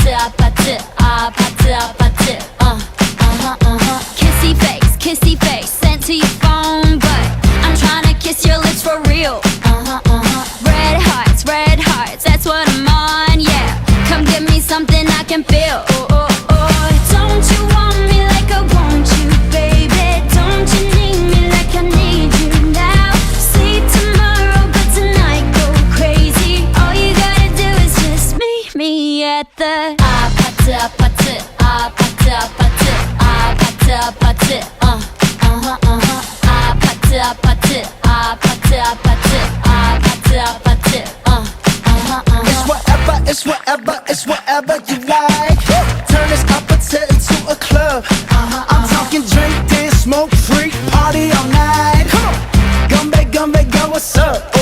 party, a party, a party, a party. Uh, uh-huh, uh-huh. Kissy face, kissy face, sent to your phone, but I'm trying to kiss your lips for real. Uh-huh, uh-huh. Red hearts, red hearts, that's what I'm on, yeah. Come give me something I can feel. Ooh. me at the 아파트 아파트 아파트 아파트 아파트 아파트 uh, uh-huh, uh-huh. 아파트 아파트 아파트 아파트 아파트 아파트 uh, uh-huh, uh-huh. It's whatever, it's whatever, it's whatever you like. Turn this opposite into a club. I'm talking drink, dance, smoke, freak, party all night. Come on, gumbe, gumbe, go, what's up?